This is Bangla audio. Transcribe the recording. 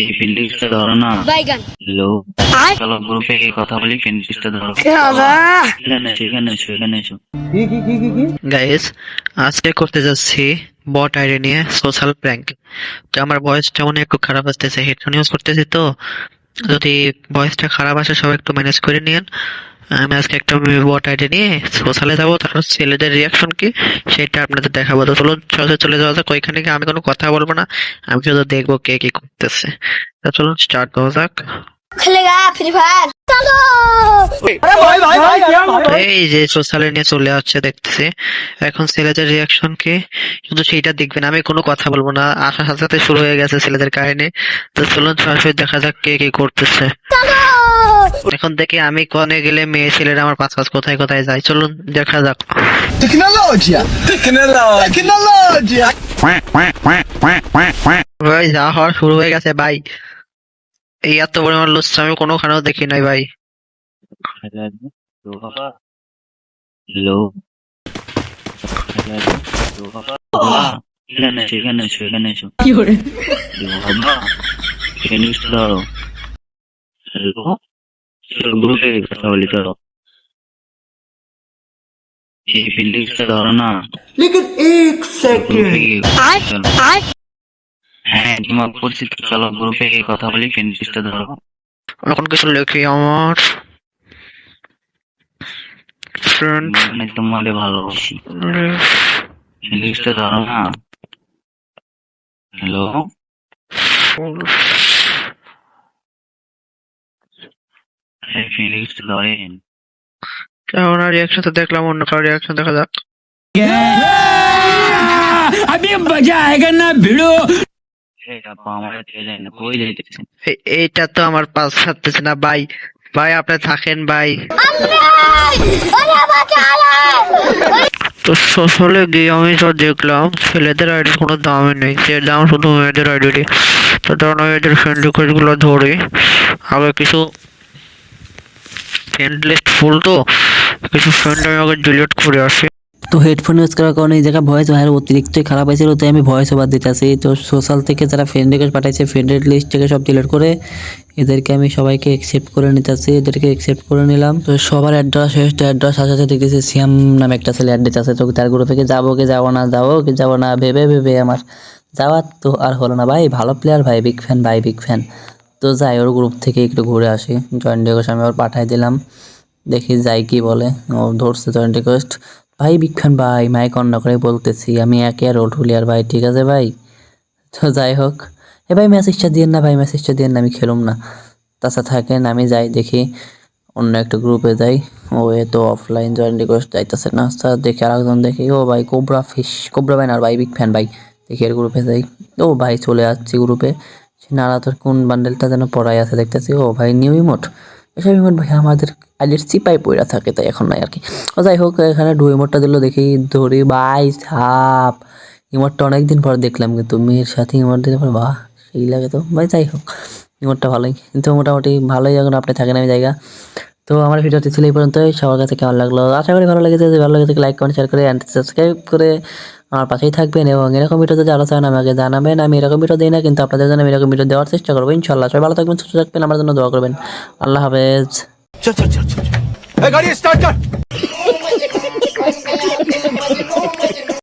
এই ধরো না। বাইগান। হ্যালো চলো গ্রুপে কথা বলি ধরো। এখানে এসো এখানে এসো এখানে এসো গাইস আজকে করতে যাচ্ছি বট আইডি নিয়ে সোশ্যাল প্র্যাঙ্ক তো আমার ভয়েসটা মনে একটু খারাপ আসতেছে হেডফোন ইউজ করতেছি তো। যদি ভয়েসটা খারাপ আসে, সবাই একটু ম্যানেজ করে নিয়েন। আমি আজকে একটা বট আইডি নিয়ে সোশ্যালে যাব তারপর ছেলেদের রিয়াকশন কি, সেটা আপনাদের দেখাবো। তো চলুন, সরাসরি চলে যাওয়া যাক, ওইখানে গিয়ে আমি কোনো কথা বলব না, আমি শুধু দেখব কে কি করতেছে। তা চলুন স্টার্ট করা যাক। খেলেগা ফ্রি ফায়ার। চলো এই যে সোশ্যালে নিয়ে চলে আসছে দেখতেছি। এখন ছেলেদের রিয়াকশন কি? শুধু সেইটা দেখবেন আমি কোনো কথা বলব না। আসার সাথে সাথে শুরু হয়ে গেছে ছেলেদের কাহিনী। তো চলুন সরাসরি দেখা যাক কে কি করতেছে। এখন থেকে আমি কনে গেলে মেয়ে ছেলেরা আমার পাঁচ পাঁচ কোথায় কোথায় যায়। চলুন দেখা যাক! ভাই যা হওয়ার শুরু হয়ে গেছে ভাই এই এত পরিমাণ লুচ্ছা আমি কোনোখানেও দেখি নাই ভাই। এই ফিল্ডিংসটা ধরো না। লেকিন এক সেকেন্ড। গিয়ে আর চলো আর হ্যাঁ তোমার পরিচিত চলো গ্রুপে গিয়ে কথা বলি ফিল্ডিংসটা ধরো এখন কিছু লেখি আমার ফ্রেন্ড মানে তোমাদের ভালোবাসি ফিল্ডিংসটা ধরো না হ্যালো ফিলিংস ধরেন কেমন রিয়াকশন তো দেখলাম অন্য কারো রিয়াকশন দেখা যাক अभी मजा आएगा ना भिड़ो এই আপা আমার থেকে যায় না কই যাইতেছেন এ- এইটা তো আমার পাস ছাড়তেছে না ভাই। ভাই আপনি থাকেন ভাই। তো সোশ্যালে গিয়ে আমি যা দেখলাম ছেলেদের আইডির কোনো দামই নেই। যে দাম শুধু মেয়েদের আইডিরই তো তখন আমি এদের ফ্রেন্ড রিকোয়েস্টগুলো ধরে। আগে কিছু ফ্রেন্ড লিস্ট ফুল তো কিছু ফ্রেন্ড আমি আগে ডিলিট করে আসি। তো হেডফোন ইউজ করার কারণে এই জায়গায় ভয়েস ভাইয়ের অতিরিক্তই খারাপ হয়েছিল, তাই আমি ভয়েস ওভার দিতেছি। তো সোশ্যাল থেকে যারা ফ্রেন্ড রিকোয়েস্ট পাঠাইছে ফ্রেন্ডের লিস্ট থেকে সব ডিলিট করে এদেরকে আমি সবাইকে অ্যাকসেপ্ট করে নিতেছি, এদেরকে অ্যাকসেপ্ট করে নিলাম। তো সবার অ্যাড্রেস শেষ অ্যাড্রেস সাথে সাথে দেখতেছি সিয়াম নামে একটা ছেলে অ্যাড দিতেছে। তো তার গ্রুপে কি যাব কি যাব না, যাব কি যাব না, ভেবে ভেবে আমার যাওয়ার তো আর হলো না। ভাই, ভালো প্লেয়ার ভাই বিগ ফ্যান ভাই বিগ ফ্যান তো যাই, ওর গ্রুপ থেকে একটু ঘুরে আসি। জয়েন্ট রিকোয়েস্ট আমি ওর পাঠাই দিলাম। দেখি যাই কি বলে। ও ধরছে জয়েন্ট রিকোয়েস্ট ভাই ফ্যান ভাই মাইক অন্য করে বলতেছি, আমি একে আর ওল্ড হুলিয়ার ভাই, ঠিক আছে ভাই? তো যাই হোক, এ ভাই মেসেজটা দিয়েন না ভাই মেসেজটা দিয়েন না, আমি খেলুম না। তাছাড়া থাকেন, আমি যাই দেখি, অন্য একটা গ্রুপে যাই। ও এ তো অফলাইন জয়েন রিকোয়েস্ট যাইতেছে না স্যার দেখি আরেকজন দেখি, ও ভাই কোবরা ফিশ কোবরা ভাই না ভাই বিগ ফ্যান ভাই। দেখি এর গ্রুপে যাই। ও ভাই চলে আসছি গ্রুপে সে নাড়া তোর কোন বান্ডেলটা যেন পড়াই আছে দেখতেছি, ও ভাই নিউ ইমোট এসব ইমোট ভাই আমাদের আইডির চিপাই পড়া থাকে, তাই এখন নাই আর কি ও যাই হোক, এখানে ডু ইমোটটা দিল দেখি, ধরি ভাই সাপ। ইমোটটা অনেকদিন পর দেখলাম কিন্তু, মেয়ের সাথে ইমোট দিলে পর বাহ, সেই লাগে তো। ভাই, যাই হোক, ইমোটটা ভালোই। কিন্তু মোটামুটি ভালোই এখন আপনি থাকেন আমি জায়গা। তো আমার ভিডিওটি ছিল এই পর্যন্ত সবার কাছে কেমন লাগল? আশা করি ভালো লেগেছে। যদি ভালো লেগেছে লাইক কমেন্ট শেয়ার করে অ্যান্ড সাবস্ক্রাইব করে আমার পাশেই থাকবেন এবং এরকম ভিডিও যদি আরও চান, আমাকে জানাবেন। আমি এরকম ভিডিও দিই না, কিন্তু আপনাদের জন্য আমি এরকম ভিডিও দেওয়ার চেষ্টা করব। ইনশাল্লাহ সবাই ভালো থাকবেন, সুস্থ থাকবেন, আমার জন্য দোয়া করবেন। আল্লাহ হাফেজ। চল চল চল চল গাড়ি স্টার্ট কর